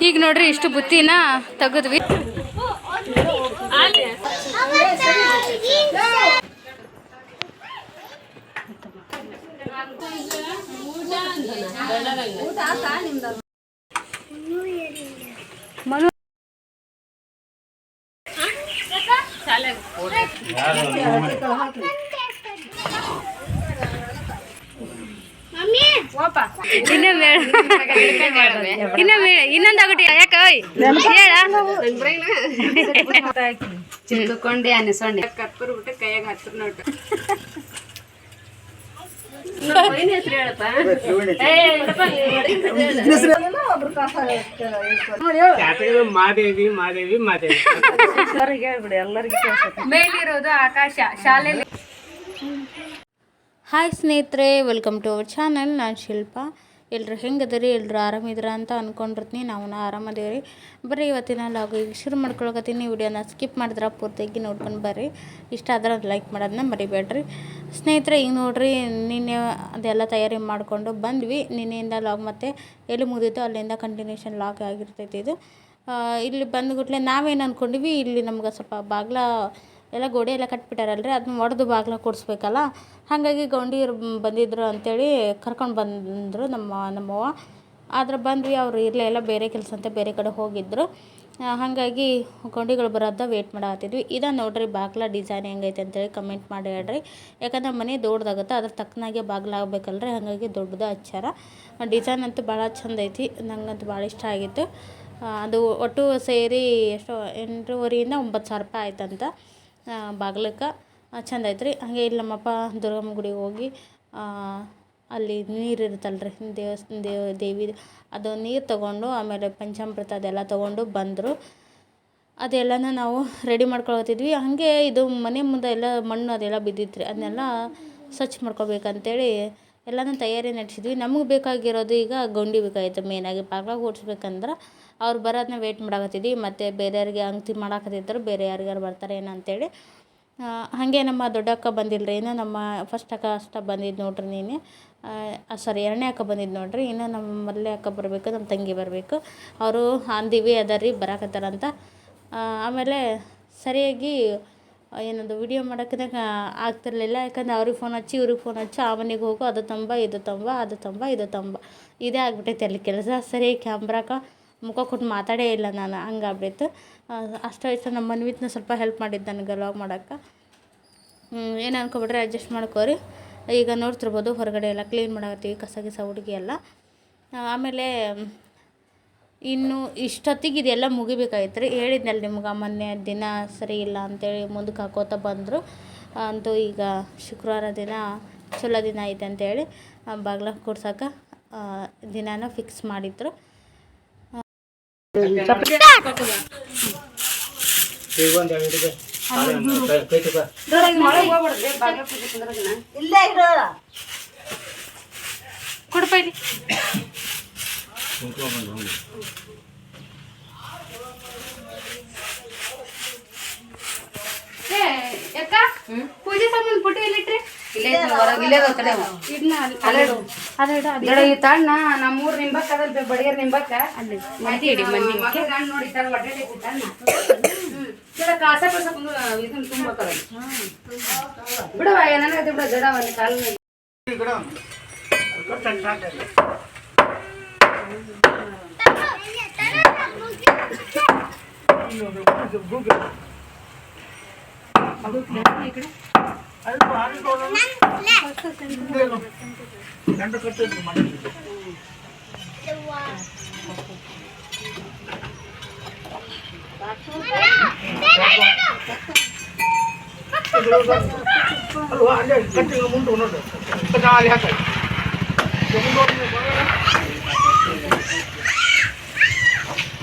ಈಗ ನೋಡ್ರಿ ಇಷ್ಟು ಬುತ್ತಿನ ತೆಗೆದ್ವಿ. ಮನು ಇನ್ನೊಮ್ಮೆ ಇನ್ನೊಮ್ಮೆ ಇನ್ನೊಂದು ಯಾಕ ಕಪ್ಪರ್ ಬಿಟ್ಟು ಕೈಯಾಗ ಹತ್ತಿರ ನೋಟ ಮಾದೇವಿ ಮಾದೇವಿ ಮಾದೇವಿ ಮೇಲಿರೋದು ಆಕಾಶ ಶಾಲೆಯಲ್ಲಿ ಹಾಯ್ ಸ್ನೇಹಿತರೆ ವೆಲ್ಕಮ್ ಟು ಅವರ್ ಚಾನಲ್ ನಾನು ಶಿಲ್ಪ. ಎಲ್ಲರೂ ಹೆಂಗದರಿ ಎಲ್ಲರೂ ಆರಾಮಿದ್ರ ಅಂತ ಅಂದ್ಕೊಂಡಿರ್ತೀನಿ ನಾವು ಆರಾಮದೇವ್ರಿ. ಬರೀ ಇವತ್ತಿನ ಲಾಗ್ ಈಗ ಶುರು ಮಾಡ್ಕೊಳಕತ್ತೀನಿ. ವಿಡಿಯೋನ ಸ್ಕಿಪ್ ಮಾಡಿದ್ರೆ ಪೂರ್ತಿಯಾಗಿ ನೋಡ್ಕೊಂಡು ಬರ್ರಿ. ಇಷ್ಟ ಆದ್ರೆ ಅದು ಲೈಕ್ ಮಾಡೋದನ್ನ ಮರಿಬೇಡ್ರಿ. ಸ್ನೇಹಿತರೆ, ಈಗ ನೋಡ್ರಿ, ನಿನ್ನೆ ಅದೆಲ್ಲ ತಯಾರಿ ಮಾಡಿಕೊಂಡು ಬಂದ್ವಿ. ನಿನ್ನೆಯಿಂದ ಲಾಗ್ ಮತ್ತೆ ಎಲ್ಲಿ ಮುಗಿದಿತ್ತು ಅಲ್ಲಿಂದ ಕಂಟಿನ್ಯೂಷನ್ ಲಾಗ್ ಆಗಿರ್ತೈತಿ ಇದು. ಇಲ್ಲಿ ಬಂದ್ಗುಟ್ಲೆ ನಾವೇನು ಅಂದ್ಕೊಂಡಿವಿ ಇಲ್ಲಿ ನಮ್ಗೆ ಸ್ವಲ್ಪ ಬಾಗ್ಲ ಎಲ್ಲ ಗೋಡೆ ಎಲ್ಲ ಕಟ್ಬಿಟ್ಟಾರಲ್ರಿ ಅದನ್ನ ಒಡೆದು ಬಾಗ್ಲ ಕೊಡಿಸ್ಬೇಕಲ್ಲ. ಹಾಗಾಗಿ ಗೌಂಡಿಯರು ಬಂದಿದ್ರು ಅಂತೇಳಿ ಕರ್ಕೊಂಡು ಬಂದರು ನಮ್ಮ, ನಮ್ಮವ್ವ. ಆದ್ರೆ ಬಂದ್ವಿ, ಅವರು ಇರಲೇ ಎಲ್ಲ ಬೇರೆ ಕೆಲಸ ಅಂತ ಬೇರೆ ಕಡೆ ಹೋಗಿದ್ರು. ಹಾಗಾಗಿ ಗೊಂಡಿಗಳು ಬರೋದ ವೇಟ್ ಮಾಡತ್ತಿದ್ವಿ ಇದು ನೋಡ್ರಿ, ಬಾಗ್ಲ ಡಿಸೈನ್ ಹೆಂಗೈತೆ ಅಂತೇಳಿ ಕಮೆಂಟ್ ಮಾಡಿ ಹೇಳ್ರಿ. ಯಾಕಂದ್ರೆ ಮನೆ ದೊಡ್ಡದಾಗುತ್ತೆ, ಅದ್ರ ತಕ್ಕನಾಗೆ ಆಗ್ಬೇಕಲ್ರಿ, ಹಾಗಾಗಿ ದೊಡ್ಡದು ಹಚ್ಚಾರ ಡಿಸೈನ್ ಅಂತೂ ಭಾಳ ಚಂದ ಐತಿ, ನಂಗಂತೂ ಭಾಳ ಇಷ್ಟ ಆಗಿತ್ತು. ಅದು ಒಟ್ಟು ಸೇರಿ ಎಷ್ಟೋ, ಎಂಟೂವರೆಯಿಂದ ಒಂಬತ್ತು ಸಾವಿರ ರೂಪಾಯಿ ಆಯ್ತಂತ. ಬಾಗ್ಲಕ್ಕೆ. ಚಂದ ಐತ್ರಿ. ಹಾಗೆ ಇಲ್ಲಿ ನಮ್ಮಪ್ಪ ದುರ್ಗಮ್ಮ ಗುಡಿಗೆ ಹೋಗಿ ಅಲ್ಲಿ ನೀರು ಇರುತ್ತಲ್ರಿ. ದೇವಸ್ಥಾನ ದೇವ, ದೇವಿ, ಅದು ನೀರು ತಗೊಂಡು, ಆಮೇಲೆ ಪಂಚಾಮೃತ ಅದೆಲ್ಲ ತಗೊಂಡು ಬಂದರು. ಅದೆಲ್ಲನೂ ನಾವು ರೆಡಿ ಮಾಡ್ಕೊಳತ್ತಿದ್ವಿ ಹಾಗೆ ಇದು ಮನೆ ಮುಂದೆ ಎಲ್ಲ ಮಣ್ಣು ಅದೆಲ್ಲ ಬಿದ್ದಿತ್ತು ರೀ ಅದನ್ನೆಲ್ಲ ಸ್ವಚ್ಛ ಮಾಡ್ಕೊಬೇಕಂತೇಳಿ ಎಲ್ಲನೂ ತಯಾರಿ ನಡೆಸಿದ್ವಿ. ನಮಗೆ ಬೇಕಾಗಿರೋದು ಈಗ ಗೊಂಡಿ ಬೇಕಾಗಿತ್ತು ಮೇನಾಗಿ ಬಾಗ್ಲಾಗ ಓಡಿಸ್ಬೇಕಂದ್ರೆ ಅವ್ರು ಬರೋದನ್ನ ವೇಟ್ ಮಾಡಕತ್ತಿದ್ವಿ. ಮತ್ತು ಬೇರೆಯವ್ರಿಗೆ ಅಂಗತಿ ಮಾಡಾಕತ್ತಿದ್ರು ಬೇರೆ ಯಾರಿಗಾರು ಬರ್ತಾರೆ ಏನೋ ಅಂತೇಳಿ. ಹಾಗೆ ನಮ್ಮ ದೊಡ್ಡಕ್ಕ ಬಂದಿಲ್ಲ ರೀ ಇನ್ನು ನಮ್ಮ ಫಸ್ಟ್ ಅಕ್ಕ ಅಷ್ಟ ಬಂದಿದ್ದು ನೋಡ್ರಿ ನೀನೆ. ಸಾರಿ ಎರಡನೇ ಅಕ್ಕ ಬಂದಿದ್ದು ನೋಡ್ರಿ. ಇನ್ನು ನಮ್ಮ ಮೊದಲನೇ ಅಕ್ಕ ಬರಬೇಕು, ನಮ್ಮ ತಂಗಿ ಬರಬೇಕು. ಅವರು ಅಂದಿವಿ ಅದ ರೀ ಬರಾಕತ್ತಾರಂತ ಆಮೇಲೆ ಸರಿಯಾಗಿ ಏನದು ವಿಡಿಯೋ ಮಾಡೋಕೆ ಆಗ್ತಿರಲಿಲ್ಲ. ಯಾಕಂದ್ರೆ ಅವ್ರಿಗೆ ಫೋನ್ ಹಚ್ಚಿ, ಇವ್ರಿಗೆ ಫೋನ್ ಹಚ್ಚಿ, ಆ ಮನೆಗೆ ಹೋಗು, ಅದು ತಂಬ, ಇದು ತಂಬ, ಅದು ತಂಬ, ಇದು ತಂಬ. ಇದೇ ಆಗ್ಬಿಟ್ಟೈತೆ ಅಲ್ಲಿ ಕೆಲಸ. ಸರಿ ಕ್ಯಾಮ್ರಾಕ ಮುಖ ಕೊಟ್ಟು ಮಾತಾಡೇ ಇಲ್ಲ ನಾನು. ಹಂಗೆ ಆಗ್ಬಿಟ್ಟಿತ್ತು ಅಷ್ಟು ಇಷ್ಟ ನಮ್ಮ ಮನ್ವಿತ್ನ ಸ್ವಲ್ಪ ಹೆಲ್ಪ್ ಮಾಡಿದ್ದು ನನಗೆ ಲಾಗ್ ಮಾಡೋಕ್ಕೆ. ಏನು ಅನ್ಕೊಬಿಟ್ರೆ ಅಡ್ಜಸ್ಟ್ ಮಾಡ್ಕೋರಿ. ಈಗ ನೋಡ್ತಿರ್ಬೋದು, ಹೊರಗಡೆ ಎಲ್ಲ ಕ್ಲೀನ್ ಮಾಡಕತ್ತೀವಿ, ಕಸ, ಗಿಸ, ಹುಡುಗಿ ಎಲ್ಲ. ಆಮೇಲೆ ಇನ್ನು ಇಷ್ಟೊತ್ತಿಗೆ ಇದೆಲ್ಲ ಮುಗಿಬೇಕಾಗಿತ್ತು ರೀ ಹೇಳಿದ್ನಲ್ಲ ನಿಮ್ಗೆ ಮೊನ್ನೆ ದಿನ ಸರಿ ಇಲ್ಲ ಅಂತೇಳಿ ಮುಂದಕ್ಕೆ ಹಾಕೋತ ಬಂದರು. ಅಂತೂ ಈಗ ಶುಕ್ರವಾರ ದಿನ ಚಲೋ ದಿನ ಐತೆ ಅಂತೇಳಿ ಬಾಗ್ಲ ಕೊಡ್ಸಕ್ಕೆ ದಿನಾನ ಫಿಕ್ಸ್ ಮಾಡಿದ್ರು. ಈಗ ಒಂದು ಎರಡು ಹಿಡಿದು ಕೈ ತಗೋ. ಕೊಡ್ಪೈಲಿ ಏ ಯಾಕ ಪೂಜೆ ಸಾಮಾನು ಪುಟ್ಟಿ ಎಲ್ಲಿಟ್ರಿ ಇಲ್ಲೇ ಐತಿ ಹೊರಗ್ ಇಲ್ಲೇ ಅದಾವ್ ತಡಿ ಅವ. ಇದನ್ನ ಅಲ್ಲಿಡು ಅಲ್ಲಿಡು ಅದು ಇದ್ರ ಈ ತಣ್ಣ ನಮ್ಮೂರ್ ನಿಂಬಕ್ಕ ಅದಲ್ ಬೆ- ಬಡಿಗೇರ್ ನಿಂಬಕ್ಕ ಅಲ್ಲಿ ಮಂದಿ ಇಡಿ ಮಂದಿ ಮಕ್ಳ ಗಂಡ್ ನೋಡಿ ತಣ್ಣ ಒಡ್ಡೆ ಐತಿ ತಣ್ಣ ಜರ ಕಾಸ ಪಾಸ ಕುಂದ್ರು ಇದನ್ನ ತುಂಬಕ್ಕದ ಬಿಡವ ನನಗತ್ತೆ ಬಿಡ ಜಡ ಒಂದು ಕಾಲ ಅಲ್ವಾ ಅಲ್ಲೇ ಕಟ್ಟಿಗೆ ಮುಂದೆ ನೋಡು ಕಟ್ಟ ಅಲ್ಲಿ ಹಾಕ ಹಾಕಲ್ಲ ಇದು ಅಲ್ಲಿ ಮಾಡೋದು ನಮ್ಮ ಬೇಕಾದ್ರೆ ಉಂಟು ಹಾಂ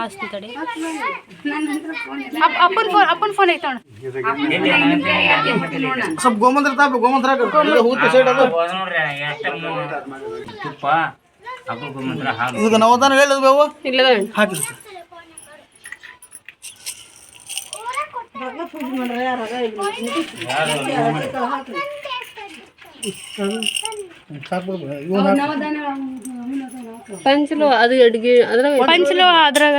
ಅಷ್ಟು ತಡಿ ಅಪ್- ಅಪ್ಪನ ಫೋನ್ ಅಪ್ಪನ ಫೋನ್ ಐತೆ ನೋಡು ಸ್ವಲ್ಪ ಗೋಮಂತ್ರ. ತಾಪ ಗೋಮಂತ್ರ ಹೂತ ಸೈಡ್ ಅದು. ನೋಡ್ರಿ ತುಪ್ಪ. ಹಾಕೋಕೆ ನಾವು ಹಾಲು. ಇದಕ್ಕೆ ನವಧಾನ ಹೇಳಿದ್ ಬೇವು ಹಾಕಿ ಪಂಚಲು ಅದು ಅಡ್ಗೆ ಅದ್ರಾಗ ಪಂಚಲು ಅದ್ರಾಗ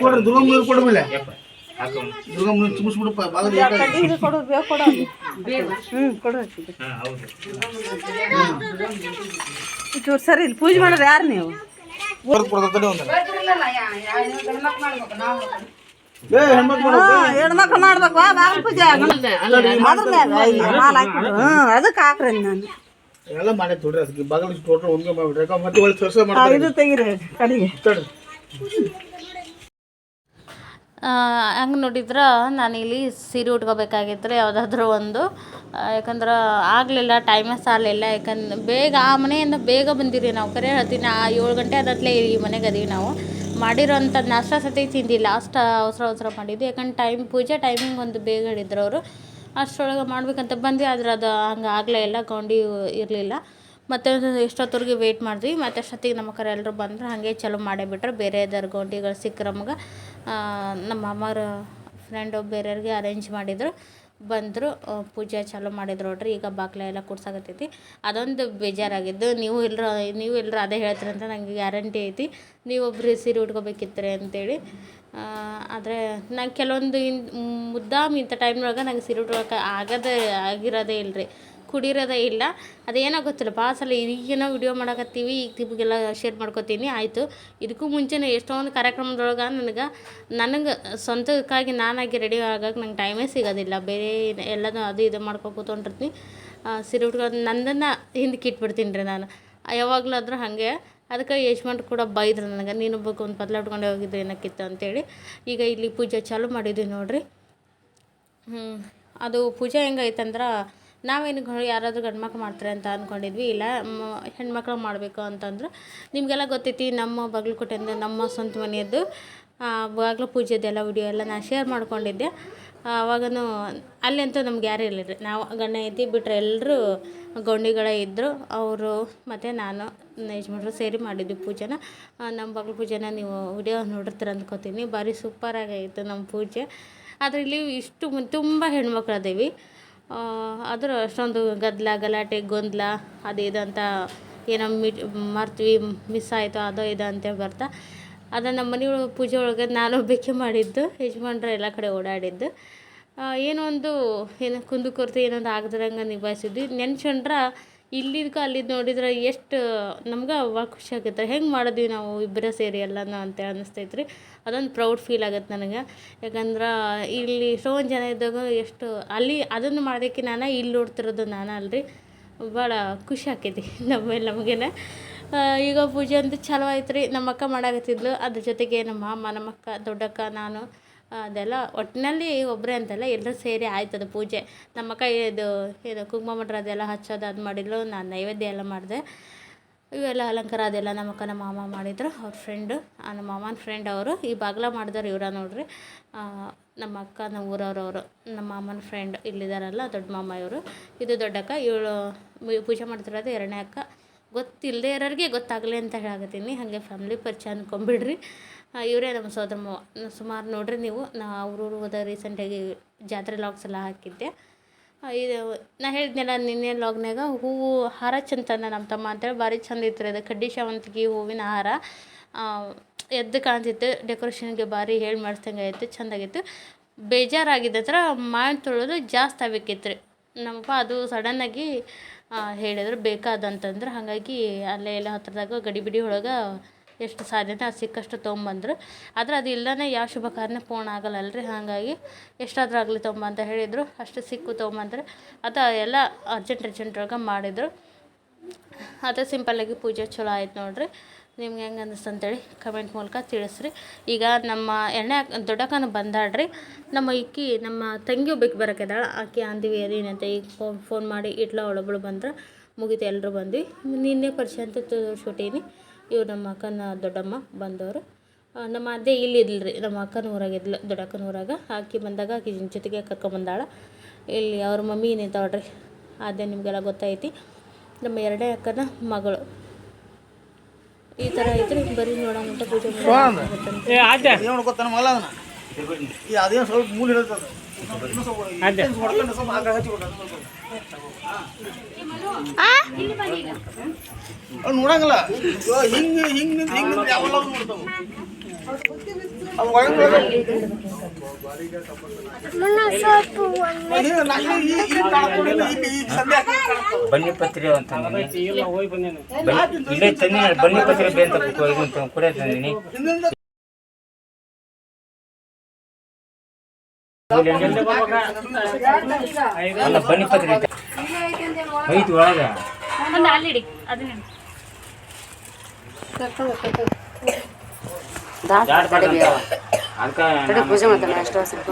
ಕೊಡ್ರಿ ದುರ್ಗಮ್ಮ ನೀರು ಕೊಡ ಮೇಲೆ ಯಪ್ಪ ಹಾಕು ದುರ್ಗಮ್ಮ ನೀರು ತುಂಬಿಸ್ಬಿಡಪ್ಪ ಬಾಗಿಲು ಹಾಂ ಹೌದು. ಚೂರು ಸರಿ ಇಲ್ಲಿ ಪೂಜೆ ಮಾಡೋರು ಯಾರು ನೀವು? ಬರ್ದು ಕೊಡ್ತದೆ ಒಂದು ಬರ್ತಿರಲ್ಲ ಯಾ ಯಾ ಗಂಡ್ಮಕ್ಳು ಮಾಡ್ಬೇಕು ನಾವು ಏ ಹೆಣ್ಮಕ್ಳು ಮಾಡ್ಬೇಕು. ಹೆಣ್ಮಕ್ಳು ಮಾಡ್ಬೇಕು ಬಾಗಿಲು ಪೂಜೆ ಅದ್ರ ಮ್ಯಾಗ ಇಲ್ಲಿ ಮಾಲ್ ಹಾಕ್ಬಿಡು. ಹ್ಞೂ ಅದಕ್ಕೆ ಹಾಕ್ರಿ ನಾನು. ಎಲ್ಲ ಮಾಡಿ ತೊಡ್ರಿ ಅದಕ್ಕೆ ಬಾಗಿಲು ಟೋಟಲ್ ಒಂದೇ ಮಾಡ್ಬಿಟ್ರಿ. ಯಾಕಂದ್ರೆ ಮತ್ತೆ ಒಳ್ಳೆ ಕೆಲಸ ಮಾಡ್ತಾರೆ. ಇದು ತೆಗಿರಿ ಕಡೆಗೆ. ತಡ್ರಿ. ಹಂಗೆ ನೋಡಿದ್ರೆ ನಾನಿಲ್ಲಿ ಸೀರೆ ಉಟ್ಕೋಬೇಕಾಗಿತ್ತು ರೀ ಯಾವುದಾದ್ರೂ ಒಂದು ಯಾಕಂದ್ರೆ ಆಗಲಿಲ್ಲ ಟೈಮೇ ಸಾಲಿಲ್ಲ ಯಾಕಂದ್ರೆ ಬೇಗ ಆ ಮನೆಯಿಂದ ಬೇಗ ಬಂದಿರಿ ನಾವು. ಕರೆ ಹೇಳ್ತೀನಿ, ಆ ಏಳು ಗಂಟೆ ಆದತ್ಲೆ ಈ ಮನೆಗೆ ಅದೀವಿ ನಾವು. ಮಾಡಿರೋಂಥ ನಾಷ್ಟ ಸತಿ ತಿಂದಿಲ್ಲ. ಲಾಸ್ಟ್ ಅವಸರ ಅವಸರ ಮಾಡಿದ್ವಿ. ಯಾಕಂದ್ರೆ ಟೈಮ್ ಪೂಜೆ ಟೈಮಿಂಗ್ ಒಂದು ಬೇಗ ಹೇಳಿದ್ರು ಅವರು. ಅಷ್ಟರೊಳಗೆ ಮಾಡ್ಬೇಕಂತ ಬಂದ್ವಿ, ಆದ್ರೆ ಅದು ಹಂಗೆ ಆಗಲೇ ಇಲ್ಲ, ಗೌಂಡಿ ಇರಲಿಲ್ಲ. ಮತ್ತು ಎಷ್ಟೊತ್ತವರೆಗೆ ವೆಯ್ಟ್ ಮಾಡಿದ್ವಿ. ಮತ್ತೆ ಅಷ್ಟೊತ್ತಿಗೆ ನಮ್ಮ ಕರೆ ಎಲ್ಲರೂ ಬಂದರು, ಹಾಗೆ ಚಲೋ ಮಾಡೇ ಬಿಟ್ರು. ಬೇರೆ ಗೊಂಡಿಗಳು ಸಿಕ್ಕರು ನಮ್ಗೆ. ನಮ್ಮ ಅಮ್ಮರ ಫ್ರೆಂಡು ಬೇರೆಯವ್ರಿಗೆ ಅರೇಂಜ್ ಮಾಡಿದರು. ಬಂದರು ಪೂಜೆ ಚಾಲೂ ಮಾಡಿದ್ರು ನೋಡ್ರಿ, ಈಗ ಬಾಗ್ಲ ಎಲ್ಲ ಕೂಡ್ಸಾಕತ್ತೈತಿ ಅದೊಂದು ಬೇಜಾರಾಗಿದ್ದು. ನೀವು ಎಲ್ಲರೂ ನೀವು ಎಲ್ಲರೂ ಅದೇ ಹೇಳ್ತೀರಿ ಅಂತ ನನಗೆ ಗ್ಯಾರಂಟಿ ಐತಿ. ನೀವೊಬ್ಬರು ಸೀರೆ ಉಟ್ಕೋಬೇಕಿತ್ತು ರೀ ಅಂತೇಳಿ ಆದರೆ ನಂಗೆ ಕೆಲವೊಂದು ಇನ್, ಮುದ್ದಾಮ್ ಇಂಥ ಟೈಮ್ನೊಳಗೆ ನಂಗೆ ಸೀರೆ ಉಟ್ಕೊಳಕ್ಕೆ ಆಗದೇ, ಆಗಿರೋದೇ ಇಲ್ಲ ರೀ ಕುಡಿರೋದೇ ಇಲ್ಲ. ಅದೇನೋ ಗೊತ್ತಿಲ್ಲ. ಸಲ ಈಗೇನೋ ವಿಡಿಯೋ ಮಾಡಕತ್ತೀವಿ, ಈಗ ನಿಮಗೆಲ್ಲ ಶೇರ್ ಮಾಡ್ಕೊತೀನಿ. ಆಯಿತು. ಇದಕ್ಕೂ ಮುಂಚೆನೇ ಎಷ್ಟೊಂದು ಕಾರ್ಯಕ್ರಮದೊಳಗೆ ನನಗೆ ನನಗೆ ಸ್ವಂತಕ್ಕಾಗಿ ನಾನಾಗಿ ರೆಡಿ ಆಗೋಕೆ ನಂಗೆ ಟೈಮೇ ಸಿಗೋದಿಲ್ಲ. ಬೇರೆ ಎಲ್ಲನೂ ಅದು ಇದು ಮಾಡ್ಕೊ ಕೂತ್ಕೊಂಡಿರ್ತೀನಿ. ಸೀರೆ ಉಟ್ಕೊಂಡು ನಂದನ್ನು ಹಿಂದಕ್ಕೆ ಇಟ್ಬಿಡ್ತೀನಿ ರೀ ನಾನು. ಯಾವಾಗಲಾದ್ರೂ ಹಾಗೆ. ಅದಕ್ಕೆ ಯಜಮಾನ್ರು ಕೂಡ ಬೈದ್ರು ನನಗೆ, ನೀನು ಒಬ್ಬಕ್ಕೆ ಒಂದು ಪತ್ಲ ಉಟ್ಕೊಂಡೆ ಹೋಗಿದ್ದು ಏನಕ್ಕಿತ್ತು ಅಂತೇಳಿ. ಈಗ ಇಲ್ಲಿ ಪೂಜೆ ಚಾಲೂ ಮಾಡಿದ್ವಿ ನೋಡಿರಿ. ಅದು ಪೂಜೆ ಹೆಂಗೈತಂದ್ರೆ ನಾವೇನು ಯಾರಾದರೂ ಗಂಡು ಮಕ್ಳು ಮಾಡ್ತಾರೆ ಅಂತ ಅಂದ್ಕೊಂಡಿದ್ವಿ ಇಲ್ಲ ಹೆಣ್ಮಕ್ಳು ಮಾಡಬೇಕು ಅಂತಂದ್ರೆ ನಿಮಗೆಲ್ಲ ಗೊತ್ತೈತಿ ನಮ್ಮ ಬಾಗಲಕೋಟೆಯಿಂದ ನಮ್ಮ ಸ್ವಂತ ಮನೆಯದ್ದು ಬಾಗಿಲು ಪೂಜೆದೆಲ್ಲ ವಿಡಿಯೋ ಎಲ್ಲ ನಾನು ಶೇರ್ ಮಾಡ್ಕೊಂಡಿದ್ದೆ. ಆವಾಗನೂ ಅಲ್ಲಂತೂ ನಮ್ಗೆ ಯಾರೂ ಇಲ್ಲ ರೀ ನಾವು ಗಂಡ ಐತಿ ಬಿಟ್ಟರೆ ಎಲ್ಲರೂ ಗೌಂಡಿಗಳೇ ಇದ್ದರು ಅವರು ಮತ್ತು ನಾನು ಯಜಮಾನರು ಸೇರಿ ಮಾಡಿದ್ವಿ ಪೂಜೆನ. ನಮ್ಮ ಬಾಗಿಲು ಪೂಜೆನ ನೀವು ವಿಡಿಯೋ ನೋಡಿರ್ತೀರ ಅಂದ್ಕೋತೀನಿ ಭಾರಿ ಸೂಪರಾಗೈತೆ ನಮ್ಮ ಪೂಜೆ. ಆದರೆ ಇಲ್ಲಿ ಇಷ್ಟು ತುಂಬ ಹೆಣ್ಮಕ್ಳು ಅದೇವಿ. ಆದರೂ ಅಷ್ಟೊಂದು ಗದ್ದಲ, ಗಲಾಟೆ, ಗೊಂದಲ, ಅದು ಇದು ಅಂತ ಏನೋ ಮಿಟ್ ಮರ್ತ್ವಿ ಮಿಸ್ ಆಯಿತು ಅದೋ ಇದು ಅಂತ ಬರ್ತಾ. ಅದು ನಮ್ಮ ಮನೆ ಒಳಗೆ ಪೂಜೆ ಒಳಗೆ ನಾನು ಒಬ್ಬಾಕೆ ಮಾಡಿದ್ದು, ಯಜಮಾನ್ರು ಎಲ್ಲ ಕಡೆ ಓಡಾಡಿದ್ದು. ಏನೋ ಒಂದು, ಏನೋ ಕುಂದುಕೊರತೆ ಏನೊಂದು ಆಗದ್ರಂಗೆ ನಿಭಾಯಿಸಿದ್ವಿ ನೆನ್ಸ್ಕೊಂಡ್ರೆ ಇಲ್ಲಿದ್ಕ ಅಲ್ಲಿದ್ದು ನೋಡಿದ್ರೆ ಎಷ್ಟು, ನಮ್ಗೆ ಅವಾಗ ಖುಷಿ ಆಗುತ್ತೆ. ಹೆಂಗೆ ಮಾಡಿದ್ವಿ ನಾವು ಇಬ್ಬರೇ ಸೇರಿ ಎಲ್ಲನೂ ಅಂತ ಅನಿಸ್ತೈತೆ ರೀ ಅದೊಂದು ಪ್ರೌಡ್ ಫೀಲ್ ಆಗತ್ತೆ ನನಗೆ. ಯಾಕಂದ್ರೆ ಇಲ್ಲಿ ಎಷ್ಟೊಂದು ಜನ ಇದ್ದಾಗ ಎಷ್ಟು, ಅಲ್ಲಿ ಅದನ್ನು ಮಾಡೋದಕ್ಕೆ ನಾನು ಇಲ್ಲಿ ನೋಡ್ತಿರೋದು ನಾನು ಅಲ್ರಿ. ಭಾಳ ಖುಷಿ ಆಕೈತಿ ನಮ್ಮ ಮೇಲೆ ನಮಗೇನೆ. ಈಗ ಪೂಜೆ ಅಂತೂ ಚಲೋ ಆಯ್ತು ರೀ ನಮ್ಮ ಅಕ್ಕ ಮಾಡಾಕತ್ತಿದ್ಲು. ಅದ್ರ ಜೊತೆಗೆ ನಮ್ಮ ಅಮ್ಮ ನಮ್ಮ ಅಕ್ಕ ದೊಡ್ಡಕ್ಕ, ನಾನು. ಅದೆಲ್ಲ ಒಟ್ಟಿನಲ್ಲಿ ಒಬ್ಬರೇ ಅಂತಲ್ಲ ಎಲ್ಲರೂ ಸೇರಿ ಆಯ್ತದ ಪೂಜೆ. ನಮ್ಮ ಅಕ್ಕ ಇದು ಇದು ಕುಂಕುಮ ಮಟ್ರ ಅದೆಲ್ಲ ಹಚ್ಚೋದು ಅದು ಮಾಡಿದ್ಲು, ನಾನು ನೈವೇದ್ಯ ಎಲ್ಲ ಮಾಡಿದೆ. ಇವೆಲ್ಲ ಅಲಂಕಾರ ಅದೆಲ್ಲ ನಮ್ಮ ಅಕ್ಕ, ನಮ್ಮ ಮಾಮ ಮಾಡಿದ್ರು, ಅವ್ರ ಫ್ರೆಂಡು ನಮ್ಮ ಮಾಮನ ಫ್ರೆಂಡ್ ಅವರು. ಈ ಬಾಗ್ಲ ಮಾಡಿದವ್ರು ಇವರ ನೋಡ್ರಿ. ನಮ್ಮ ಅಕ್ಕ, ನಮ್ಮ ಊರವ್ರವರು ನಮ್ಮ ಮಾಮನ ಫ್ರೆಂಡ್ ಇಲ್ಲಿದ್ದಾರಲ್ಲ ದೊಡ್ಡ ಮಾಮ ಇವರು. ಇದು ದೊಡ್ಡಕ್ಕ ಇವಳು ಪೂಜೆ ಮಾಡ್ತಿರೋದು ಎರಡನೇ ಅಕ್ಕ. ಗೊತ್ತಿಲ್ಲದೆ ಇರೋರಿಗೆ ಗೊತ್ತಾಗಲಿ ಅಂತ ಹೇಳಕತ್ತೀನಿ. ಹಾಗೆ ಫ್ಯಾಮಿಲಿ ಪರಿಚಯ ಅಂದ್ಕೊಂಬಿಡ್ರಿ ಇವರೇ ನಮ್ಮ ಸೋದರ ಮಾವ ಸುಮಾರು ನೋಡ್ರಿ ನೀವು. ನಾ ಅವ್ರೂರು ಹೋದ ರೀಸೆಂಟಾಗಿ ಜಾತ್ರೆ ಲಾಗ್ಸ್ ಎಲ್ಲ ಹಾಕಿದ್ದೆ. ಇದು ನಾ ಹೇಳಿದ್ನಲ್ಲ ನಿನ್ನೆ ಲಾಗ್ನಾಗ ಹೂವು ಹಾರ ಚಂದ ತಂದ ನಮ್ಮ ತಮ್ಮ ಅಂತೇಳಿ. ಭಾರಿ ಚಂದ ಇತ್ತು ರೀ ಅದು. ಕಡ್ಡಿ ಶಾವಂತಿಗೆ ಹೂವಿನ ಹಾರ. ಎದ್ದು ಕಾಣ್ತಿತ್ತು. ಡೆಕೋರೇಷನ್ಗೆ ಭಾರಿ ಹೇಳಿ ಮಾಡಿಸ್ದಂಗೆ ಆಯಿತು. ಚೆಂದಾಗಿತ್ತು ಬೇಜಾರಾಗಿದ್ದ ಹತ್ರ ಮಾವಿನ ತೊಳೋದು ಜಾಸ್ತಿ ಆಗಬೇಕಿತ್ತು ರೀ. ನಮ್ಮಪ್ಪ ಅದು ಸಡನ್ನಾಗಿ ಹೇಳಿದ್ರು ಬೇಕಾದಂತಂದ್ರೆ. ಹಾಗಾಗಿ ಅಲ್ಲೇ ಎಲ್ಲ ಹತ್ರದಾಗ ಗಡಿಬಿಡಿ ಒಳಗೆ ಎಷ್ಟು ಸಾಧ್ಯತೆ ಅದು ಸಿಕ್ಕಷ್ಟು ತೊಗೊಂಬಂದ್ರು. ಆದರೆ ಅದು ಇಲ್ಲದೇ ಯಾವ ಶುಭ ಕಾರ್ಯ ಪೂರ್ಣ ಆಗಲ್ಲಲ್ರಿ. ಹಾಗಾಗಿ ಎಷ್ಟಾದರೂ ಆಗಲಿ ತೊಗೊಂಬ ಅಂತ ಹೇಳಿದರು. ಅಷ್ಟು ಸಿಕ್ಕು ತೊಗೊಂಬಂದ್ರೆ. ಅದು ಎಲ್ಲ ಅರ್ಜೆಂಟ್ ಅರ್ಜೆಂಟ್ ಒಳಗೆ ಮಾಡಿದರು. ಅದೇ ಸಿಂಪಲ್ಲಾಗಿ ಪೂಜೆ ಚಲೋ ಆಯ್ತು ನೋಡ್ರಿ. ನಿಮ್ಗೆ ಹೆಂಗೆ ಅನ್ನಿಸ್ತು ಅಂತೇಳಿ ಕಮೆಂಟ್ ಮೂಲಕ ತಿಳಿಸ್ರಿ. ಈಗ ನಮ್ಮ ಎಣ್ಣೆ ದೊಡ್ಡಕ್ಕನ ಬಂದಾಡ್ರಿ ನಮ್ಮ ಇಕ್ಕಿ, ನಮ್ಮ ತಂಗಿ ಒಬ್ಬಕ್ಕೆ ಬರೋಕ್ಕಿದ್ದಾಳೆ. ಆಕೆ ಅಂದಿವಿ ಏನಂತ ಈಗ ಫೋನ್ ಫೋನ್ ಮಾಡಿ ಇಟ್ಲ ಒಳಬಳು ಬಂದ್ರೆ ಮುಗಿತು ಎಲ್ಲರೂ ಬಂದ್ವಿ. ನಿನ್ನೆ ಪರಿಚಯ ಅಂತ ತೋರಿಸ್ಬಿಟ್ಟೀನಿ ಇವ್ರು ನಮ್ಮ ಅಕ್ಕನ ದೊಡ್ಡಮ್ಮ ಬಂದವರು. ನಮ್ಮ ಅದೇ ಇಲ್ಲಿ ಇದ್ಲು ರೀ ನಮ್ಮ ಅಕ್ಕನ ಊರಾಗ ಇದ್ಲು ದೊಡ್ಡಕ್ಕನ ಊರಾಗ. ಆಕಿ ಬಂದಾಗ ಆಕಿ ಜೊತೆಗೆ ಕರ್ಕೊಂಬಂದಾಳ. ಇಲ್ಲಿ ಅವ್ರ ಮಮ್ಮಿ ನಿಂತಾಳ್ರಿ ಅದೇ ನಿಮಗೆಲ್ಲ ಗೊತ್ತೈತಿ ನಮ್ಮ ಎರಡೇ ಅಕ್ಕನ ಮಗಳು. ಈ ಥರ ಐತ್ರಿ ಬರೀ ನೋಡೋಣ ಪೂಜೆ ಈ ಅದೇನು ಸ್ವಲ್ಪ ಮೂಲ ಇರುತ್ತದೆ ನೋಡಂಗಿಲ್ಲ. ಹಿಂಗ್ ಹಿಂಗ್ ನಿಂತ್ ಹಿಂಗ್ ನಿಂತ್ ಯಾವೆಲ್ಲ ನೋಡ್ತಾವ. ಬನ್ನಿ ಪತ್ರಿ ಅಂತ ಬನ್ನಿ ಪತ್ರಿ ಬೇ ಅಂತ ಇದನ್ನ ಕುಡಿಯ ತಂದಿನಿ. ಅಲ್ಲ ಬನ್ನಿ ಪತ್ರಿ ಐತೆ. ಐತಿ ಒಳಗ ಒಂದು ಅಲ್ಲಿಡಿ ಅದನ್ನ ಜಾಡ್ ಬಾಡ ಅದಕ್ಕ ಪೂಜೆ ಮಾಡ್ತಾನೆ ಅಷ್ಟು ಸ್ವಲ್ಪ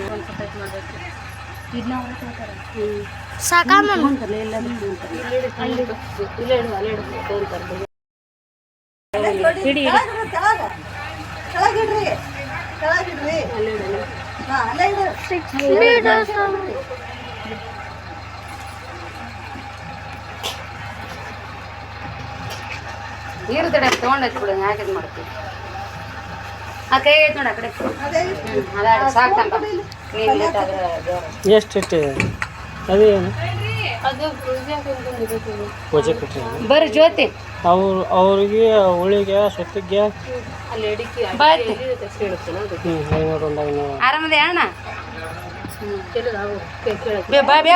ಸ್ವಲ್ಪ ಸರ್ಸ ನಡು ಇಡು ಇಡಿ. ಇಡಿ ಕೆಳಗಿಡ್ರಿ. ಕೆಳಗಿಡ್ರಿ. ಹಾ ಅಲ್ಲೇ ಇಡು. ನೀರು ತಡೆ ತೊಗೊಂಡು ಹಚ್ಬಿಡು ಯಾಕೆ ಇದು ಮಾಡ್ತೀವಿ ಆ ಕೈ ಐತೆ ನೋಡಿ ಆ ಕಡೆ. ಅದ. ಎಷ್ಟು ಇಟ್ಟು ಅದೇನು? ಪೂಜೆ ಬರ್ರಿ ಜ್ಯೋತಿ. ಅವ್ರು ಅವ್ರಿಗೆ ಉಳಿಗೆ ಸೊತ್ತಿಗೆ. ಆರಾಮದೇ ಅಣ್ಣ? ಬೇ ಬಾ ಬೇ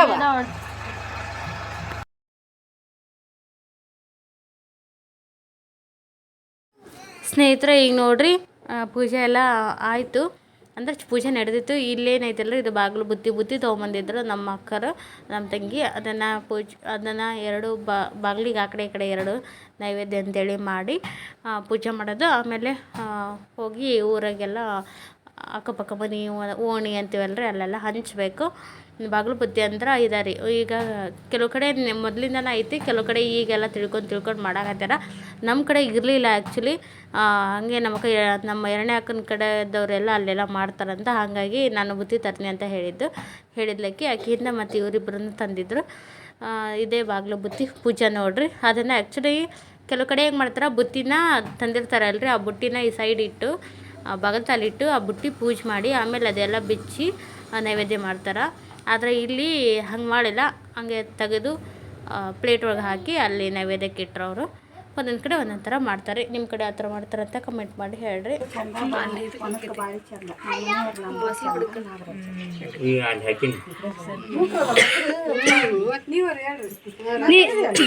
ಸ್ನೇಹಿತರೆ, ಈಗ ನೋಡ್ರಿ ಪೂಜೆ ಎಲ್ಲ ಆಯಿತು. ಅಂದ್ರೆ ಪೂಜೆ ನಡೆದಿತ್ತು. ಇಲ್ಲೇನೈತಲ್ಲ ಇದು ಬಾಗಿಲು ಬುತ್ತಿ ಬುತ್ತಿ ತೊಗೊಂಬಂದಿದ್ರು ನಮ್ಮ ಅಕ್ಕರು, ನಮ್ಮ ತಂಗಿ. ಅದನ್ನು ಪೂಜೆ, ಅದನ್ನು ಎರಡು ಬಾಗಿಲಿಗೆ ಆ ಕಡೆ ಈ ಕಡೆ ಎರಡು ನೈವೇದ್ಯ ಅಂತೇಳಿ ಮಾಡಿ ಪೂಜೆ ಮಾಡೋದು. ಆಮೇಲೆ ಹೋಗಿ ಊರಾಗೆಲ್ಲ ಅಕ್ಕಪಕ್ಕ ಮನೆ ಓಣಿ ಅಂತೀವಲ್ಲ ರೀ ಅಲ್ಲೆಲ್ಲ ಹಂಚಬೇಕು. ಬಾಗಿಲು ಬುತ್ತಿ ಅಂದ್ರೆ ಇದೆ ರೀ. ಈಗ ಕೆಲವು ಕಡೆ ಮೊದಲಿಂದನೇ ಐತಿ ಕೆಲವು ಕಡೆ ಈಗೆಲ್ಲ ತಿಳ್ಕೊಂಡು ತಿಳ್ಕೊಂಡು ಮಾಡಾಕತ್ತಾರ ನಮ್ಮ ಕಡೆ ಇರಲಿಲ್ಲ ಆ್ಯಕ್ಚುಲಿ ಹಾಗೆ ನಮ್ಮ ನಮ್ಮ ಎರಡನೇ ಅಕ್ಕನ ಕಡೆದವರೆಲ್ಲ ಅಲ್ಲೆಲ್ಲ ಮಾಡ್ತಾರಂತ ಹಾಗಾಗಿ ನಾನು ಬುತ್ತಿ ತರ್ತೀನಿ ಅಂತ ಹೇಳಿದ್ದು. ಹೇಳಿದ್ಲಕ್ಕೆ ಆಕೆಯಿಂದ ಮತ್ತು ಇವರಿಬ್ಬರನ್ನು ತಂದಿದ್ರು. ಆ, ಇದೇ ಬಾಗಿಲು ಬುತ್ತಿ ಪೂಜೆ ನೋಡ್ರಿ. ಅದನ್ನು ಆ್ಯಕ್ಚುಲಿ ಕೆಲವು ಕಡೆ ಹೆಂಗೆ ಮಾಡ್ತಾರೆ ಬುತ್ತಿನ ತಂದಿರ್ತಾರಲ್ರಿ ಆ ಬುಟ್ಟಿನ ಈ ಸೈಡ್ ಇಟ್ಟು. ಬಗಲ್ತಲ್ಲಿಟ್ಟು ಆ ಬುಟ್ಟಿ ಪೂಜೆ ಮಾಡಿ ಆಮೇಲೆ ಅದೆಲ್ಲ ಬಿಚ್ಚಿ ನೈವೇದ್ಯ ಮಾಡ್ತಾರೆ. ಆದರೆ ಇಲ್ಲಿ ಹಂಗೆ ಮಾಡಿಲ್ಲ. ಹಂಗೆ ತೆಗೆದು ಪ್ಲೇಟ್ ಒಳಗೆ ಹಾಕಿ ಅಲ್ಲಿ ನೈವೇದ್ಯಕ್ಕೆ ಇಟ್ಟರು ಅವರು. ಒಂದೊಂದು ಕಡೆ ಒಂದೊಂದು ಥರ ಮಾಡ್ತಾರೆ. ನಿಮ್ಮ ಕಡೆ ಆ ಥರ ಮಾಡ್ತಾರೆ ಅಂತ ಕಮೆಂಟ್ ಮಾಡಿ ಹೇಳ್ರಿ.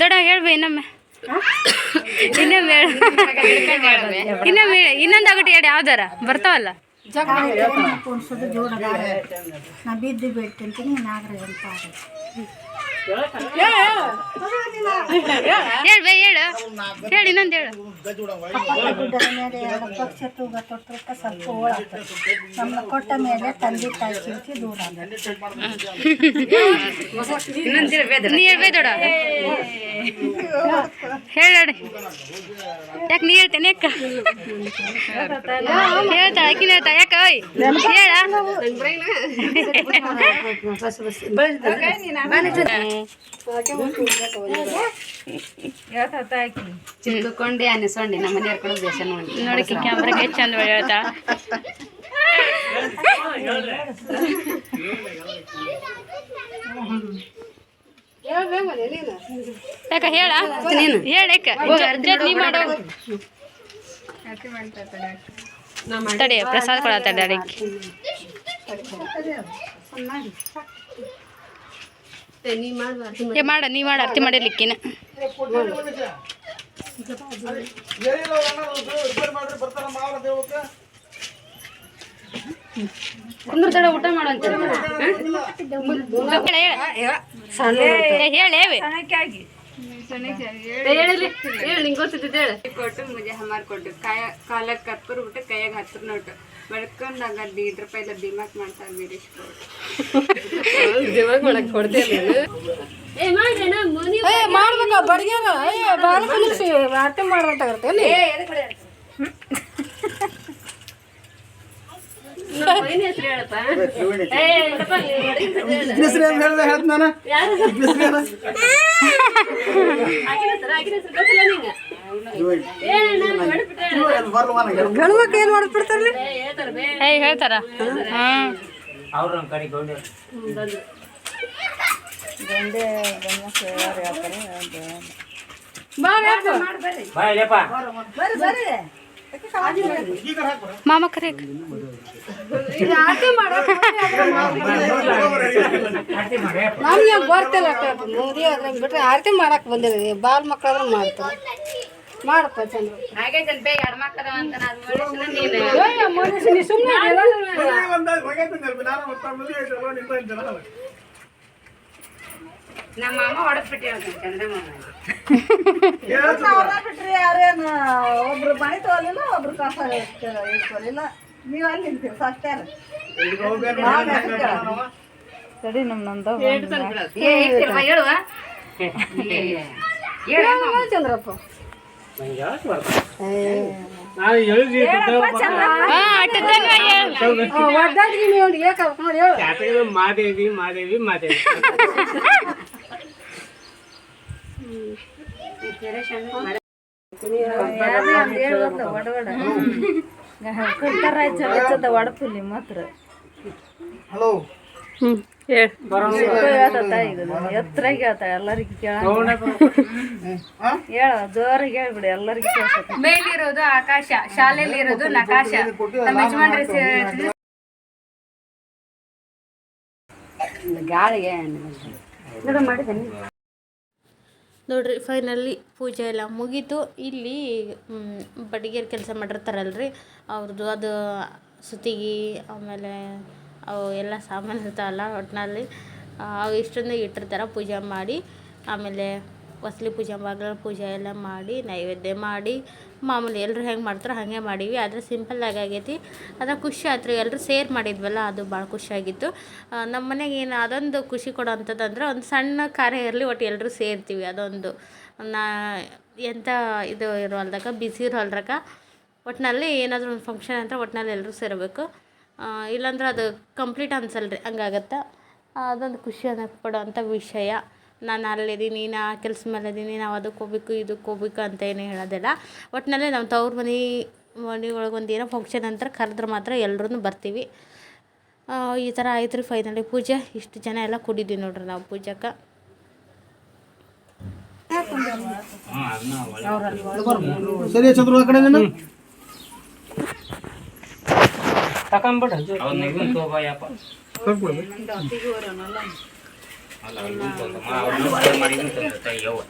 ದೊಡ್ಡ ಹೇಳ್ಬೇ ಇನ್ನೊಮ್ಮೆ. ಇನ್ನೊಮ್ಮೆ ಇನ್ನೊಮ್ಮೆ ಇನ್ನೊಂದು ಆಗಟ್ಟಿ ಎರಡು ಯಾವ್ದಾರ? ಬರ್ತಾವಲ್ಲ? ನಾ ಬಿದ್ದು ಅಂತ ಹೇಳ್ಬೇ ಹೇಳ ಹೇಳಿ ನಂದು ಹೇಳು ತೊಟ್ಟರಕ್ಕ ಸ್ವಲ್ಪ ನಮ್ಮ ಕೊಟ್ಟ ಮೇಲೆ ತಂದೆ ತಾಯಿ ಚಿಂತಿ ದೂರ ನೀ ಹೇಳ್ಬೇ ದೊಡ್ಡ ಹೇಳಿ ಯಾಕೆ ನೀ ಹೇಳ್ತೇನೆ ಯಾಕ ಹೇಳ್ತಾಳ ಆಕಿನ ಹೇಳ್ತಾ ಯಾಕ ಓಯ್ ಹೇಳ ಚಿಕ್ಕಕೊಂಡೆ ಅನಿಸ್ಕೊಂಡಿ ನಮ್ಮ ಮನೆಯವ್ರ ಕೂಡ ದೇಶ ನೋಡಿ. ನೋಡಕ್ಕೆ ಕ್ಯಾಮ್ರಾಗೆ ಚಂದ ಹೇಳ್ತಾ ಯಾಕ ಹೇಳ? ನೀನು? ಮಾಡೋ. ತಡಿ ಪ್ರಸಾದ ಕೊಡತ್ತ ಅಡಿಗೆ ಏ ಮಾಡ ನೀ ಮಾಡ ಅರ್ತಿ ಮಾಡಿರ್ಲಿಕ್ಕಿನ. ಕುಂದ್ರ ತಡ ಊಟ ಮಾಡುವಂತ ಹೇಳಿ. ಹೇಳಿ. ನಿಂಗೆ ಗೊತ್ತಿದ್ದು ಹೇಳಿ. ಕೊಟ್ಟು ಮುಜೆ ಹಮಾರ್ ಕೊಟ್ಟು ಕಾಯ ಕಾಲಕ್ಕೆ ಕತ್ಕರ್ ಬಿಟ್ಟು ಕೈಯಾಗ ಹತ್ತಿರ ನೋಟು ಬಡ್ಕೊಂಡಾಗ ದೀಡ್ ರೂಪಾಯಿ ದಿಮಾಕ್ ಮಾಡ್ತಾ ವೀರೇಶ್ ದಿಮಾಗ್ ಮಾಡಕ್ ಕೊಡ್ತೇನೆ ಮಾಡ್ಬೇಕ ಭಾಳ ಮಾಡ್ಬೇಕಾಗತ್ತೆ. ಹೆಸ್ರು ಏನ್ ಹೇಳ್ದೆ ಹೇಳ್ತ ನಾನು. ಯಾರ್? ಹೆಸ್ರು? ಹೆಸ್ರು ಏನು? ಏ, ಹೇಳ್ತಾರ? ಹ್ಮ್. ಮಾಮ ಕರೆ ಬರ್ತಿಲ್ಲ ಬಿಟ್ರೆ ಆರತಿ ಮಾಡಕ್ ಬಂದಿರಿ ಬಾಲ್ ಮಕ್ಳಾದ್ರೂ ಮಾಡ್ತಾರೆ. ಮಾಡಪ್ಪ ಚಂದ್ರ ಹಾಗೆ ಅಂತ ನಾನು ಮನುಷ್ಯ ನೀ ಸುಮ್ಮನೆ. ನಮ್ಮ ಮಾಮ ಹೊಡೆದ್ಬಿಟ್ಟು ಚಂದ್ರಮಾಮ ಬಿಟ್ರಿ ಯಾರೇನು ಒಬ್ರು ಮನೆ ತೋಲಿಲ್ಲ ಒಬ್ರು ಕಸ ಇಟ್ಕೊಲಿಲ್ಲ ನೀವು ಅಲ್ಲಿ ನಿಂತೀರಿ ಅಷ್ಟೇ ಸರಿ ನಮ್ಮ ನಂದ ಹೇಳುವ ಚಂದ್ರಪ್ಪ ನಾನು ಹೇಳಿದ್ವಿ ಒದ್ದಾಗಿ ನೀವು ಏಕ ನೋಡಿ ಹೇಳು. ಮಾದೇವಿ ಮಾದೇವಿ ಮಾದೇವಿ. ಒಡಪುಲಿ ಮಾತ್ರ. ಹಲೋ. ಎತ್ತರಾಗಿ ಹೇಳ್ತಾಳೆ ಎಲ್ಲರಿಗೂ ಕೇಳ ಹೇಳ ಜೋರಾಗಿ ಹೇಳ್ಬಿಡಿ ಎಲ್ಲರಿಗೂ ಕೇಳ್ಸತ್ತೆ ಮೇಲಿರೋದು ಆಕಾಶ ಶಾಲೆಯಲ್ಲಿ ನಕಾಶ ನಮ್ಮ ಯಜಮಾನ್ರಿ ಗಾಳಿಗೆ ನೋಡ್ರಿ ಫೈನಲಿ ಪೂಜೆ ಎಲ್ಲ ಮುಗೀತು. ಇಲ್ಲಿ ಬಡಿಗೆ ಬಡಿಗೆರ್ ಕೆಲಸ ಮಾಡಿರ್ತಾರಲ್ರಿ. ಅವ್ರದ್ದು ಅದು ಸುತ್ತಿಗೆ, ಆಮೇಲೆ ಅವು ಎಲ್ಲ ಸಾಮಾನು ಇರ್ತಾವಲ್ಲ ಒಟ್ಟಿನಲ್ಲಿ ಅವು ಇಷ್ಟೊಂದು ಇಟ್ಟಿರ್ತಾರೆ, ಪೂಜೆ ಮಾಡಿ, ಆಮೇಲೆ ಹೊಸ್ಲಿ ಪೂಜೆ ಬಾಗಿಲ ಪೂಜೆ ಎಲ್ಲ ಮಾಡಿ, ನೈವೇದ್ಯ ಮಾಡಿ, ಮಾಮೂಲಿ ಎಲ್ಲರೂ ಹೆಂಗೆ ಮಾಡ್ತಾರೋ ಹಾಗೆ ಮಾಡೀವಿ ಆದರೆ ಸಿಂಪಲ್ಲಾಗಿ ಆಗೈತಿ. ಅದ ಖುಷಿ ಆಯ್ತು ಎಲ್ಲರೂ ಸೇರ್ ಮಾಡಿದ್ವಲ್ಲ, ಅದು ಭಾಳ ಖುಷಿಯಾಗಿತ್ತು ನಮ್ಮ ಮನೆಗೆ ಏನು ಅದೊಂದು ಖುಷಿ ಕೊಡೋ ಅಂಥದ್ದಂದ್ರೆ ಒಂದು ಸಣ್ಣ ಕಾರ್ಯ ಇರಲಿ, ಒಟ್ಟು ಎಲ್ಲರೂ ಸೇರ್ತೀವಿ. ಅದೊಂದು, ನಾ ಎಂಥ ಇದು ಇರೋಲ್ದಾಗ ಬಿಸಿ ಇರೋಲ್ದಾಗ ಒಟ್ಟಿನಲ್ಲಿ ಏನಾದರೂ ಒಂದು ಫಂಕ್ಷನ್ ಅಂತ ಒಟ್ಟಿನಲ್ಲಿ ಎಲ್ಲರೂ ಸೇರಬೇಕು. ಇಲ್ಲಾಂದ್ರೆ ಅದು ಕಂಪ್ಲೀಟ್ ಅನ್ಸಲ್ಲ ರೀ ಹಂಗಾಗತ್ತೆ ಅದೊಂದು ಖುಷಿ ಅನ್ನೋಕೆ ಪಡೋವಂಥ ವಿಷಯ. ನಾನು ಅಲ್ಲಿದ್ದೀನಿ, ನಾ ಕೆಲ್ಸ ಮೇಲೆ ಇದ್ದೀನಿ ನಾವು ಅದಕ್ಕೆ ಹೋಗ್ಬೇಕು ಇದಕ್ಕೆ ಹೋಗ್ಬೇಕು ಅಂತ ಏನು ಹೇಳೋದಿಲ್ಲ. ಒಟ್ಟಿನಲ್ಲಿ ನಮ್ಮ ತವ್ರ ಮನೆ ಮನೆ ಒಳಗೆ ಒಂದು ಏನೋ ಫಂಕ್ಷನ್ ಅಂತ ಕರೆದ್ರೆ ಮಾತ್ರ ಎಲ್ಲರೂ ಬರ್ತೀವಿ. ಈ ಥರ ಆಯ್ತು ರೀ ಫೈನಲಿ ಪೂಜೆ. ಇಷ್ಟು ಜನ ಎಲ್ಲ ಕುಡಿದ್ವಿ ನೋಡ್ರಿ ನಾವು ಪೂಜಕ್ಕೆ ಸರಿ, ಚಂದ್ರು ಕಡೆ ನೀನು ತಕೊಂಬಿಡು ಅವ್ನ ಇದನ್ನ ತಗೋಬಾಯಪ್ಪ ಕರ್ಕೊಡು. ಅಲ್ಲ ಅವ್ನ ಇದನ್ನ ತಗೋಮ್ಮ. ಅವ್ನ ನಮಸ್ಕಾರ ಮಾಡಿ ಇದನ್ನ ತಗೋ, ತಾಯಿ ಯವ್ವ.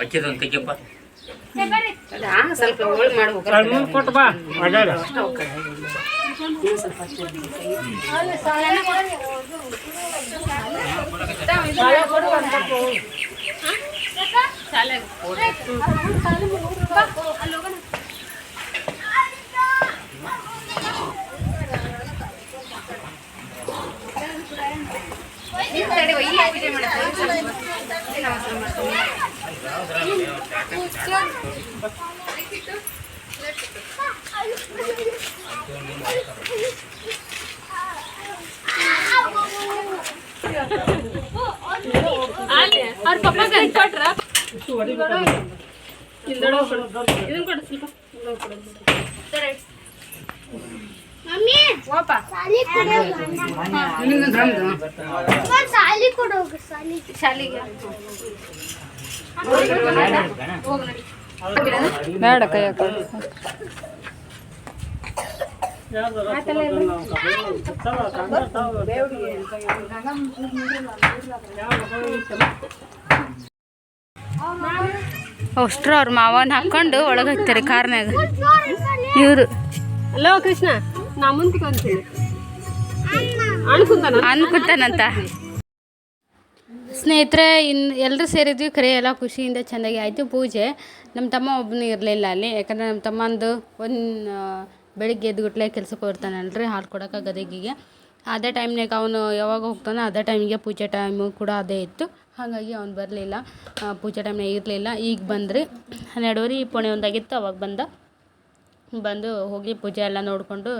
ಅಕ್ಕಿದೊಂದು ತೆಗಿಯಪ್ಪ. ಅದಾ ಸ್ವಲ್ಪ ಹೋಳಿ ಮಾಡ್ಬೇಕು. ಮುಂದೆ ಕೊಟ್ಟು ಬಾ. ಅಡ್ಡಾಡ ಇಲ್ಲೇ ಪೂಜೆ ಮಾಡ್ತಾರೆ ನಮಸ್ಕಾರ ಮಾಡ್ತೀನಿ ಅವ್ರ ಪಪ್ಪಾಗ ಕೊಟ್ರ ಇದನ್ನ ಕೊಡು ಸ್ವಲ್ಪ ಓಪ ಶಾಲಿಗೆ. ಬೇಡ ಕೈ ಅಷ್ಟ್ರು ಅವ್ರ ಮಾವನ ಹಾಕೊಂಡು ಒಳಗೆ ಹೋಗ್ತಾರೆ ಕಾರ್ನಾಗ ಇವರು. ಹಲೋ ಕೃಷ್ಣ. ನಾ ಸ್ನೇಹಿತರೆ ಇನ್ನು ಎಲ್ಲರೂ ಸೇರಿದ್ವಿ, ಕರೆ ಎಲ್ಲ ಖುಷಿಯಿಂದ ಚೆನ್ನಾಗಿ ಆಯಿತು. ಪೂಜೆ ನಮ್ಮ ತಮ್ಮ ಒಬ್ಬನು ಇರಲಿಲ್ಲ ಅಲ್ಲಿ. ಯಾಕಂದರೆ ನಮ್ಮ ತಮ್ಮಂದು ಒಂದು ಬೆಳಿಗ್ಗೆ ಎದ್ದುಗುಟ್ಲೆ ಕೆಲ್ಸಕ್ಕೆ ಹೋಗ್ತಾನಲ್ರಿ, ಹಾಲು ಕೊಡೋಕೆ ಗದಗಿಗೆ ಅದೇ ಟೈಮ್ನಾಗ ಅವನು ಯಾವಾಗ ಹೋಗ್ತಾನೋ ಅದೇ ಟೈಮಿಗೆ ಪೂಜೆ ಟೈಮು ಕೂಡ ಅದೇ ಇತ್ತು. ಹಾಗಾಗಿ ಅವ್ನು ಬರಲಿಲ್ಲ. ಪೂಜೆ ಟೈಮ್ನಾಗ ಇರಲಿಲ್ಲ. ಈಗ ಬಂದ್ರಿ. ಹನ್ನೆರಡುವರೆ ಪುಣೆ ಒಂದಾಗಿತ್ತು, ಅವಾಗ ಬಂದ. ಬಂದು ಹೋಗಿ ಪೂಜೆ ಎಲ್ಲ ನೋಡಿಕೊಂಡು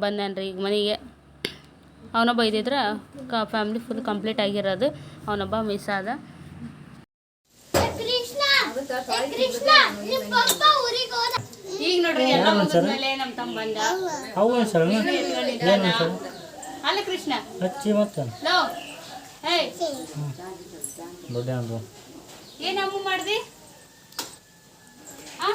ಬಂದಾನ್ರಿ. ಈಗ ಮನೆಗೆ ಅವನೊಬ್ಬ ಇದ್ದಿದ್ರೆ ಕ ಫ್ಯಾಮ್ಲಿ ಫುಲ್ ಕಂಪ್ಲೀಟ್ ಆಗಿರೋದು. ಅವನೊಬ್ಬ ಮಿಸ್ ಆದ. ಈಗ ನೋಡ್ರಿ ಎಲ್ಲ ಮುಗಿದ್ಮೇಲೆ ನಮ್ಮ ತಮ್ಮ ಬಂದ. ಅವು ಸರ್ ಅಲ್ಲ ಕೃಷ್ಣ. ಹಚ್ಚಿ ಮತ್ತೆ. ಲೋ ಏಯ್ ದೊಡ್ಡ ಒಂದು ಏನು ಅಮ್ಮ ಮಾಡ್ದಿ? ಆ?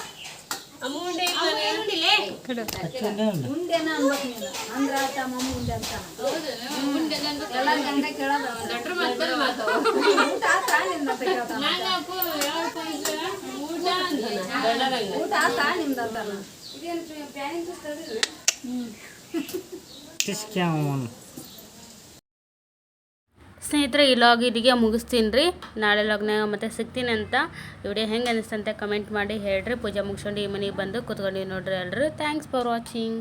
ನಾನು? ಅಪ್ಪು ಯಾವಪ್ಪ ಅಂದ್ರೆ ಊಟ ಅಂತಾನೆ. ದೊಡ್ಡದಂಗೆ. ಸ್ನೇಹಿತರೆ, ಈ ಲಾಗ್ ಇದೀಗ ಮುಗಿಸ್ತೀನಿ ರೀ. ನಾಳೆ ಲಾಗ್ನಾಗ ಮತ್ತೆ ಸಿಗ್ತೀನಿ ಅಂತ. ವಿಡಿಯೋ ಹೆಂಗೆ ಅನಿಸ್ತಂತೆ ಕಮೆಂಟ್ ಮಾಡಿ ಹೇಳ್ರಿ. ಪೂಜೆ ಮುಗಿಸ್ಕೊಂಡು ಈ ಮನೆಗೆ ಬಂದು ಕೂತ್ಕೊಂಡಿವಿ ನೋಡ್ರಿ ಎಲ್ಲರೂ ಥ್ಯಾಂಕ್ಸ್ ಫಾರ್ ವಾಚಿಂಗ್